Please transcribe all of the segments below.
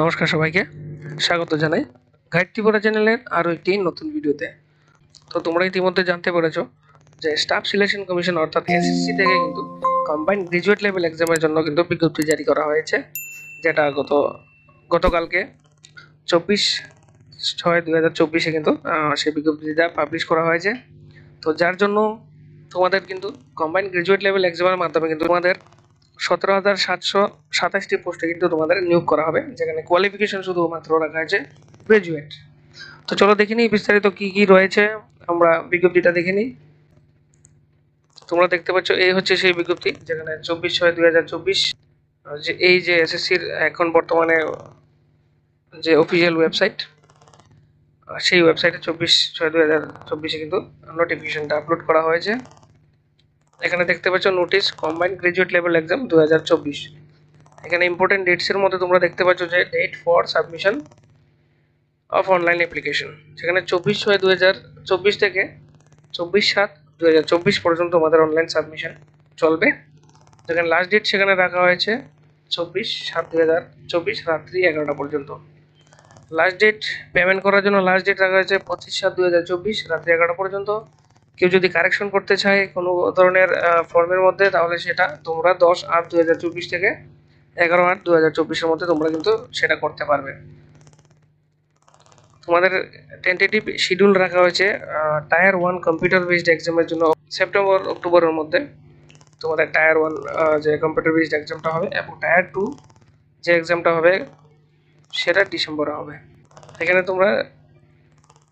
নমস্কার সবাইকে। স্বাগত জানাই গাইড ত্রিপুরা চ্যানেলের আরও একটি নতুন ভিডিওতে। তো তোমরা ইতিমধ্যে জানতে পেরেছ যে স্টাফ সিলেকশন কমিশন অর্থাৎ এসএসসি থেকে কিন্তু কম্বাইন্ড গ্রাজুয়েট লেভেল এক্সামের জন্য কিন্তু বিজ্ঞপ্তি জারি করা হয়েছে, যেটা গত, গতকালকে চব্বিশ ছয় দু হাজার চব্বিশে কিন্তু সেই বিজ্ঞপ্তিটা পাবলিশ করা হয়েছে। তো যার জন্য তোমাদের কিন্তু কম্বাইন্ড গ্রাজুয়েট লেভেল এক্সামের মাধ্যমে কিন্তু তোমাদের সতেরো হাজার সাতশো সাতাশটি পোস্টে কিন্তু তোমাদের নিয়োগ করা হবে, যেখানে কোয়ালিফিকেশন শুধুমাত্র রাখা হয়েছে গ্রাজুয়েট তো চলো দেখে নিই বিস্তারিত কি কি রয়েছে, আমরা বিজ্ঞপ্তিটা দেখে নিই। তোমরা দেখতে পাচ্ছ, এই হচ্ছে সেই বিজ্ঞপ্তি, যেখানে চব্বিশ ছয় দুই হাজার চব্বিশ যে এই যে এসএসসির এখন বর্তমানে যে অফিসিয়াল ওয়েবসাইট সেই ওয়েবসাইটে চব্বিশ ছয় দুই হাজার চব্বিশে কিন্তু নোটিফিকেশনটা আপলোড করা হয়েছে। এখানে দেখতে পাচ্ছ notice combined graduate level exam দু হাজার চব্বিশ। এখানে ইম্পর্টেন্ট ডেটসের মধ্যে তোমরা দেখতে পাচ্ছ যে date for submission of online application সেখানে চব্বিশ ছয় দু থেকে, চব্বিশ সাত দু পর্যন্ত আমাদের অনলাইন সাবমিশন চলবে। যেখানে লাস্ট ডেট সেখানে রাখা হয়েছে চব্বিশ সাত দু হাজার চব্বিশ রাত্রি এগারোটা পর্যন্ত। লাস্ট ডেট পেমেন্ট করার জন্য লাস্ট ডেট রাখা হয়েছে পঁচিশ সাত দু হাজার চব্বিশ রাত্রি এগারোটা পর্যন্ত। কেউ যদি কারেকশন করতে চায় কোনো ধরনের ফর্মের মধ্যে, তাহলে সেটা তোমরা দশ আট দু থেকে এগারো আট দু হাজার মধ্যে তোমরা কিন্তু সেটা করতে পারবে। তোমাদের টেন্টেটিভ শিডিউল রাখা হয়েছে টায়ার ওয়ান কম্পিউটার বেসড এক্সামের জন্য সেপ্টেম্বর অক্টোবরের মধ্যে। তোমাদের টায়ার ওয়ান যে কম্পিউটার বেসড এক্সামটা হবে এবং টায়ার টু যে এক্সামটা হবে, সেটা ডিসেম্বরে হবে। এখানে তোমরা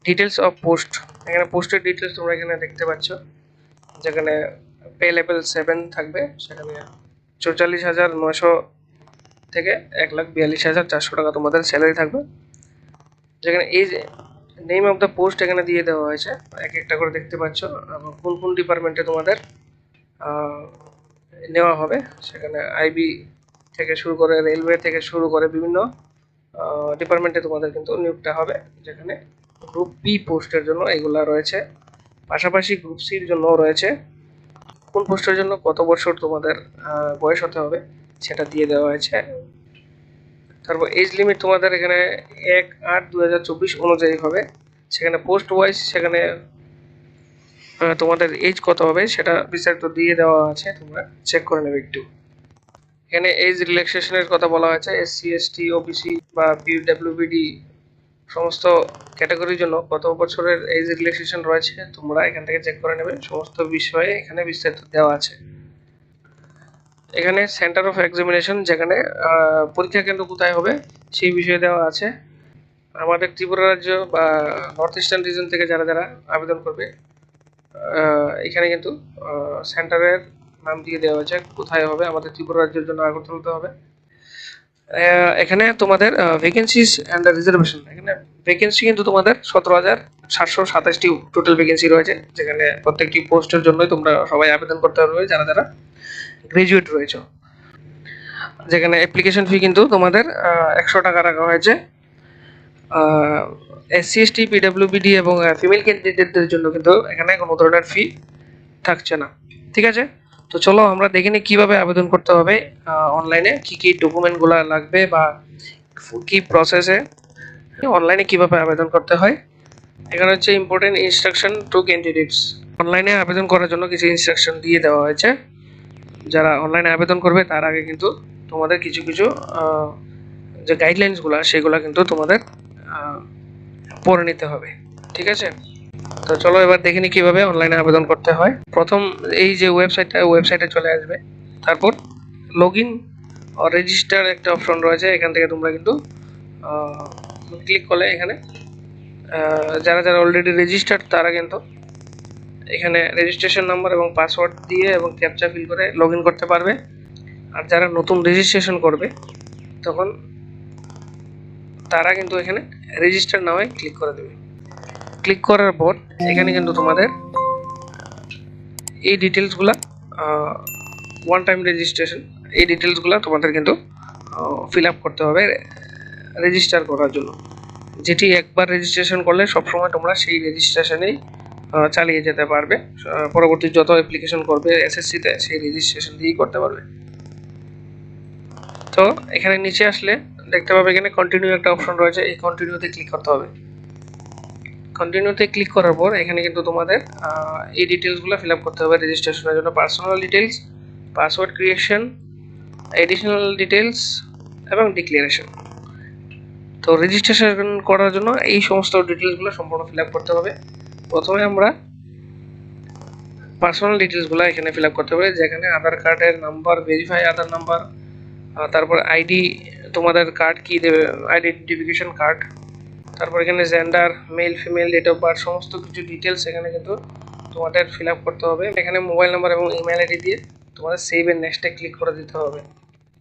ডিটেলস অফ পোস্ট এখানে পোস্টের ডিটেলস তোমরা এখানে দেখতে পাচ্ছ। যেখানে পে লেভেল সেভেন থাকবে, সেখানে চৌচল্লিশ হাজার নশো থেকে এক লাখ বিয়াল্লিশ হাজার চারশো টাকা তোমাদের স্যালারি থাকবে। যেখানে এই যে নেম অফ দ্য পোস্ট এখানে দিয়ে দেওয়া হয়েছে, এক একটা করে দেখতে পাচ্ছ। কোন কোন ডিপার্টমেন্টে তোমাদের নেওয়া হবে। সেখানে আইবি থেকে শুরু করে রেলওয়ে থেকে শুরু করে বিভিন্ন ডিপার্টমেন্টে তোমাদের কিন্তু নিয়োগটা হবে। যেখানে গ্রুপ বি পোস্টের জন্য এগুলা রয়েছে। পাশাপাশি গ্রুপ সির জন্য রয়েছে। কোন পোস্টের জন্য কত বছর তোমাদের বয়স হতে হবে সেটা দিয়ে দেওয়া হয়েছে। তারপর এজ লিমিট তোমাদের এখানে এক আট দু অনুযায়ী হবে। সেখানে পোস্ট ওয়াইজ সেখানে তোমাদের এজ কত হবে সেটা বিস্তারিত দিয়ে দেওয়া আছে, তোমরা চেক করে নেবে একটু। এখানে এজ রিল্যাক্সেশনের কথা বলা হয়েছে এসসি এসটি ওবিসি বা পিডব্লিউবিডি সমস্ত ক্যাটাগরির জন্য কত বছরের এজ রিল্যাক্সেশন রয়েছে, তোমরা এখান থেকে চেক করে নেবে। সমস্ত বিষয়ে এখানে বিস্তারিত দেওয়া আছে। এখানে সেন্টার অফ এক্সামিনেশন যেখানে পরীক্ষা কেন্দ্র কোথায় হবে, সেই বিষয়ে দেওয়া আছে। আমাদের ত্রিপুরা রাজ্য বা নর্থ ইস্টার্ন রিজন থেকে যারা যারা আবেদন করবে এখানে কিন্তু সেন্টারের নাম দিয়ে দেওয়া হয়েছে কোথায় হবে, আমাদের ত্রিপুরা রাজ্যের জন্য আগরতলাতে হবে। এখানে তোমাদের ভ্যাকেন্সিস অ্যান্ড রিজার্ভেশন এখানে ভ্যাকেন্সি কিন্তু তোমাদের সতেরো হাজার সাতশো সাতাশটি টোটাল ভ্যাকেন্সি রয়েছে, যেখানে প্রত্যেকটি পোস্টের জন্যই তোমরা সবাই আবেদন করতে পারবে, যারা যারা গ্রাজুয়েট রয়েছে। যেখানে অ্যাপ্লিকেশন ফি কিন্তু তোমাদের একশো টাকা রাখা হয়েছে। এসসি এসটি পিডাব্লিউবিডি এবং ফিমেল ক্যান্ডিডেটদের জন্য কিন্তু এখানে কোনো ধরনের ফি থাকছে না। ঠিক আছে? তো চলো আমরা দেখে নিই কীভাবে আবেদন করতে হবে অনলাইনে কী কী ডকুমেন্টগুলো লাগবে বা কী প্রসেসে অনলাইনে কীভাবে আবেদন করতে হয়। এখানে হচ্ছে ইম্পর্টেন্ট ইনস্ট্রাকশন টু ক্যান্ডিডেটস অনলাইনে আবেদন করার জন্য কিছু ইনস্ট্রাকশন দিয়ে দেওয়া হয়েছে। যারা অনলাইনে আবেদন করবে তার আগে কিন্তু তোমাদের কিছু কিছু যে গাইডলাইন্সগুলো সেগুলো কিন্তু তোমাদের পড়ে নিতে হবে। ঠিক আছে? তো চলো এবার দেখে নিই কীভাবে অনলাইনে আবেদন করতে হয়। প্রথম এই যে ওয়েবসাইটটা ওয়েবসাইটে চলে আসবে। তারপর লগ ইন রেজিস্টার একটা অপশন রয়েছে, এখান থেকে তোমরা কিন্তু ক্লিক করলে এখানে। যারা যারা অলরেডি রেজিস্টার্ড তারা কিন্তু এখানে রেজিস্ট্রেশন নাম্বার এবং পাসওয়ার্ড দিয়ে এবং ক্যাপচা ফিল করে লগ করতে পারবে। আর যারা নতুন রেজিস্ট্রেশন করবে, তখন তারা কিন্তু এখানে রেজিস্টার নামে ক্লিক করে দেবে। ক্লিক করার পর এখানে কিন্তু তোমাদের এই ডিটেলসগুলা ওয়ান টাইম রেজিস্ট্রেশন এই ডিটেলসগুলো তোমাদের কিন্তু ফিল আপ করতে হবে রেজিস্টার করার জন্য। যেটি একবার রেজিস্ট্রেশন করলে সবসময় তোমরা সেই রেজিস্ট্রেশনেই চালিয়ে যেতে পারবে। পরবর্তী যত অ্যাপ্লিকেশন করবে এসএসসিতে সেই রেজিস্ট্রেশন দিয়েই করতে পারবে। তো এখানে নিচে আসলে দেখতে পাবে এখানে কন্টিনিউ একটা অপশন রয়েছে, এই কন্টিনিউতে ক্লিক করতে হবে। কন্টিনিউতে ক্লিক করার পর এখানে কিন্তু তোমাদের এই ডিটেলসগুলো ফিল আপ করতে হবে রেজিস্ট্রেশনের জন্য। Personal details password creation additional details এবং ডিক্লারেশন তো রেজিস্ট্রেশন করার জন্য এই সমস্ত ডিটেলসগুলো সম্পূর্ণ ফিল আপ করতে হবে। প্রথমে আমরা পার্সোনাল ডিটেলসগুলো এখানে ফিল আপ করতে হবে, যেখানে আধার কার্ডের নাম্বার ভেরিফাই আধার নাম্বার তারপর আইডি তোমাদের কার্ড কী দেবে আইডেন্টিফিকেশন কার্ড তারপর এখানে gender male female date of birth সমস্ত কিছু ডিটেলস এখানে কিন্তু তোমাদের ফিল করতে হবে। এখানে মোবাইল নাম্বার এবং ইমেল আইডি দিয়ে তোমাদের সেভ এর নেক্সটে ক্লিক করে দিতে হবে।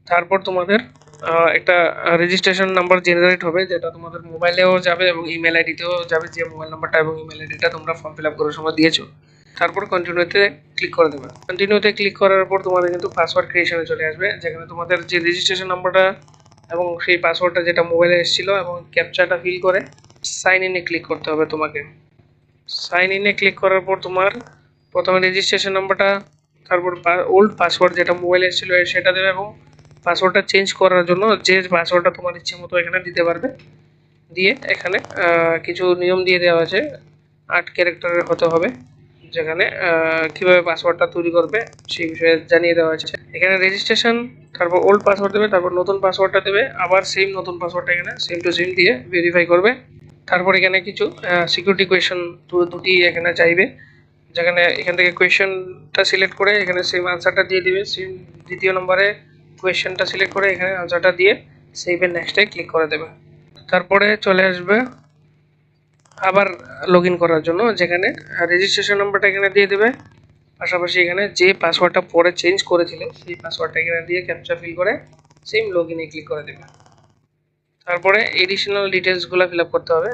তারপর তোমাদের একটা রেজিস্ট্রেশন নাম্বার জেনারেট হবে যেটা তোমাদের মোবাইলেও যাবে এবং ইমেল আইডিতেও যাবে যে মোবাইল নাম্বারটা এবং ইমেল আইডিটা তোমরা ফর্ম ফিল আপ করার সময় দিয়েছ। তারপর কন্টিনিউতে ক্লিক করে দেবে। কন্টিনিউতে ক্লিক করার পর তোমাদের কিন্তু পাসওয়ার্ড ক্রিয়েশনে চলে আসবে। যেখানে তোমাদের যে রেজিস্ট্রেশন নাম্বারটা এবং সেই পাসওয়ার্ডটা যেটা মোবাইলে এসেছিল এবং ক্যাপচাটা ফিল করে সাইন ইনে ক্লিক করতে হবে তোমাকে। সাইন ইনে ক্লিক করার পর তোমার প্রথমে রেজিস্ট্রেশন নাম্বারটা তারপর ওল্ড পাসওয়ার্ড যেটা মোবাইলে এসেছিল সেটা দেবে এবং পাসওয়ার্ডটা চেঞ্জ করার জন্য যে পাসওয়ার্ডটা তোমার ইচ্ছে মতো এখানে দিতে পারবে। দিয়ে এখানে কিছু নিয়ম দিয়ে দেওয়া আছে। আট ক্যারেক্টারের হতে হবে। যেখানে কীভাবে পাসওয়ার্ডটা তৈরি করবে সেই বিষয়ে জানিয়ে দেওয়া আছে এখানে রেজিস্ট্রেশন তারপর ওল্ড পাসওয়ার্ড দেবে, তারপর নতুন পাসওয়ার্ডটা দেবে, আবার সেম নতুন পাসওয়ার্ডটা এখানে সেম টু সেম দিয়ে ভেরিফাই করবে। তারপর এখানে কিছু সিকিউরিটি কোয়েশন দুটি এখানে চাইবে, যেখানে এখান থেকে কোয়েশনটা সিলেক্ট করে এখানে সেম আনসারটা দিয়ে দিবে। সেম দ্বিতীয় নম্বরে কোয়েশনটা সিলেক্ট করে এখানে আনসারটা দিয়ে সেভের নেক্সটে ক্লিক করে দেবে। তারপরে চলে আসবে আবার লগ করার জন্য, যেখানে রেজিস্ট্রেশন নাম্বারটা এখানে দিয়ে দেবে। পাশাপাশি এখানে যে পাসওয়ার্ডটা পরে চেঞ্জ করেছিলে সেই পাসওয়ার্ডটা এখানে দিয়ে ক্যাপচা ফিল করে সেম লগ ইনে ক্লিক করে দেবে। তারপরে এডিশনাল ডিটেলসগুলো ফিল আপ করতে হবে।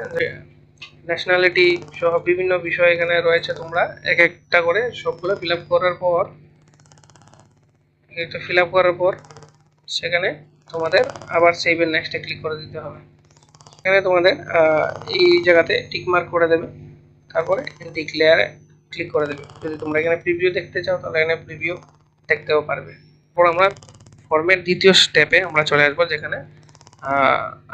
ন্যাশনালিটি সহ বিভিন্ন বিষয় এখানে রয়েছে তোমরা, এক একটা করে সবগুলো ফিল আপ করার পর এটা ফিল আপ করার পর, সেখানে তোমাদের আবার সেভের নেক্সটে ক্লিক করে দিতে হবে। এখানে তোমাদের এই জায়গাতে টিক মার্ক করে দেবে। তারপরে ডিক্লেয়ারে ক্লিক করে দেবে। যদি তোমরা এখানে প্রিভিউ দেখতে চাও, তাহলে এখানে প্রিভিউ দেখতেও পারবে। তারপর আমরা ফর্মের দ্বিতীয় স্টেপে আমরা চলে আসব, যেখানে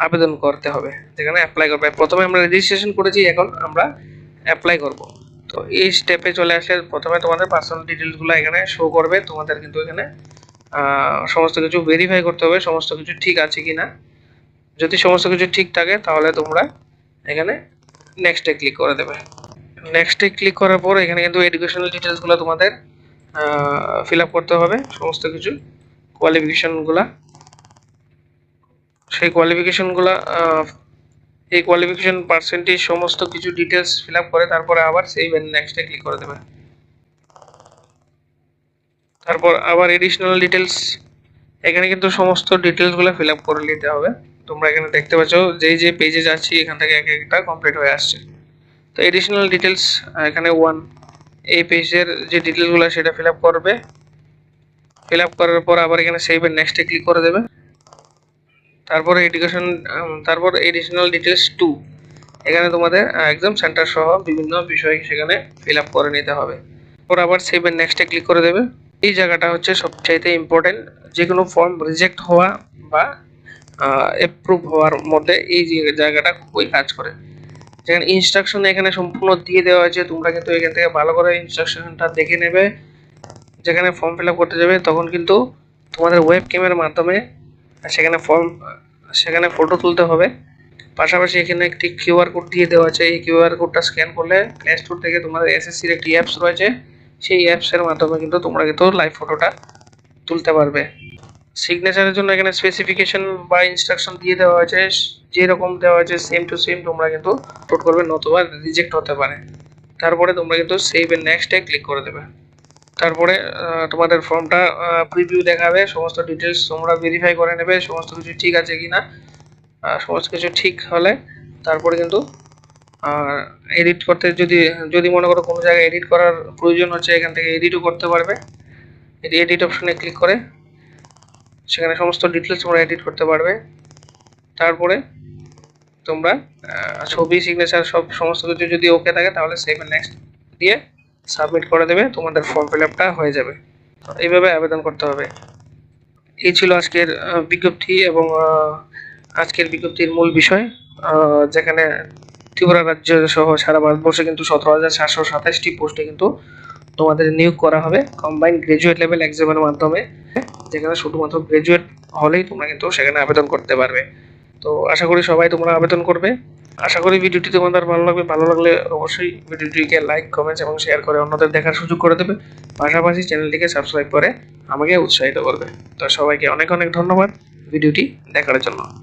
আবেদন করতে হবে। যেখানে অ্যাপ্লাই করবে। প্রথমে আমরা রেজিস্ট্রেশন করেছি, এখন আমরা অ্যাপ্লাই করব। তো এই স্টেপে চলে আসলে প্রথমে তোমাদের পার্সোনাল ডিটেলসগুলো এখানে শো করবে। তোমাদের কিন্তু এখানে সমস্ত কিছু ভেরিফাই করতে হবে, সমস্ত কিছু ঠিক আছে কি না যদি সমস্ত কিছু ঠিক থাকে, তাহলে তোমরা এখানে নেক্সটে ক্লিক করে দেবে। নেক্সটে ক্লিক করার পর এখানে কিন্তু এডুকেশনাল ডিটেলসগুলো তোমাদের ফিল করতে হবে। সমস্ত কিছু কোয়ালিফিকেশনগুলা সেই কোয়ালিফিকেশনগুলো এই কোয়ালিফিকেশান পার্সেন্টেজ সমস্ত কিছু ডিটেলস ফিল করে, তারপরে আবার সেই নেক্সটে ক্লিক করে দেবে। তারপর আবার এডিশনাল ডিটেলস এখানে কিন্তু সমস্ত ডিটেলসগুলো ফিল আপ করে নিতে হবে। তোমরা এখানে দেখতে পাচ্ছ, যেই যে পেজে যাচ্ছি, এখান থেকে এক একটা কমপ্লিট হয়ে আসছে। তো এডিশনাল ডিটেলস এখানে ওয়ান এই পেজের যে ডিটেলসগুলো সেটা ফিল করবে। ফিল করার পর আবার এখানে সেভের নেক্সটে ক্লিক করে দেবে। তারপর এডুকেশন তারপর এডিশনাল ডিটেলস টু এখানে তোমাদের এক্সাম সেন্টার সহ বিভিন্ন বিষয় সেখানে ফিল করে নিতে হবে। পর আবার সেভের নেক্সটে ক্লিক করে দেবে। এই জায়গাটা হচ্ছে সবচাইতে ইম্পর্টেন্ট যে কোনো ফর্ম রিজেক্ট হওয়া বা অ্যাপ্রুভ হওয়ার মধ্যে এই যে জায়গাটা খুবই কাজ করে। যেখানে ইনস্ট্রাকশন এখানে সম্পূর্ণ দিয়ে দেওয়া আছে তোমরা কিন্তু এখান থেকে ভালো করে ইনস্ট্রাকশনটা দেখে নেবে। যেখানে ফর্ম ফিল করতে যাবে, তখন কিন্তু তোমাদের ওয়েব ক্যামের মাধ্যমে সেখানে ফর্ম সেখানে ফটো তুলতে হবে। পাশাপাশি এখানে একটি কিউআর কোড দিয়ে দেওয়া আছে। এই কিউআর কোডটা স্ক্যান করলে প্লে স্টোর থেকে তোমাদের এসএসসির একটি অ্যাপস রয়েছে। সেই অ্যাপসের মাধ্যমে কিন্তু তোমরা কিন্তু লাইভ ফটোটা তুলতে পারবে। সিগনেচারের জন্য এখানে স্পেসিফিকেশন বা ইনস্ট্রাকশন দিয়ে দেওয়া আছে। যেরকম দেওয়া আছে সেম টু সেম তোমরা কিন্তু আপলোড করবে নতুবা রিজেক্ট হতে পারে। তারপরে তোমরা কিন্তু সেভ এর নেক্সটে ক্লিক করে দেবে। তারপরে তোমাদের ফর্মটা প্রিভিউ দেখাবে সমস্ত ডিটেলস তোমরা ভেরিফাই করে নেবে সমস্ত কিছু ঠিক আছে কিনা আহ, সমস্ত কিছু ঠিক হলে তারপরে কিন্তু এডিট করতে যদি যদি মনে করো কোনো জায়গায় এডিট করার প্রয়োজন হচ্ছে এখান থেকে এডিটও করতে পারবে। এডিট অপশনে ক্লিক করে সেখানে সমস্ত ডিটেলস তোমরা এডিট করতে পারবে। তারপরে তোমরা ছবি সিগনেচার সব সমস্ত কিছু যদি ওকে থাকে, তাহলে সেভ নেক্সট দিয়ে সাবমিট করে দেবে, তোমাদের ফর্ম ফিল আপটা হয়ে যাবে। এইভাবে আবেদন করতে হবে। এই ছিল আজকের বিজ্ঞপ্তি এবং আজকের বিজ্ঞপ্তির মূল বিষয়। যেখানে ত্রিপুরা রাজ্য সহ সারা ভারতবর্ষে কিন্তু সতেরো হাজার সাতশো সাতাশটি পোস্টে কিন্তু তোমাদের নিয়োগ করা হবে। কম্বাইন গ্রাজুয়েট লেভেল এক্সামের মাধ্যমে। যেখানে শুধুমাত্র গ্রাজুয়েট হলেই তোমরা কিন্তু সেখানে আবেদন করতে পারবে। তো আশা করি সবাই তোমরা আবেদন করবে। আশা করি ভিডিওটি তোমাদের ভালো লাগবে। ভালো লাগলে অবশ্যই ভিডিওটিকে লাইক কমেন্টস এবং শেয়ার করে অন্যদের দেখার সুযোগ করে দেবে। পাশাপাশি চ্যানেলটিকে সাবস্ক্রাইব করে আমাকে উৎসাহিত করবে। তো সবাইকে অনেক অনেক ধন্যবাদ ভিডিওটি দেখার জন্য।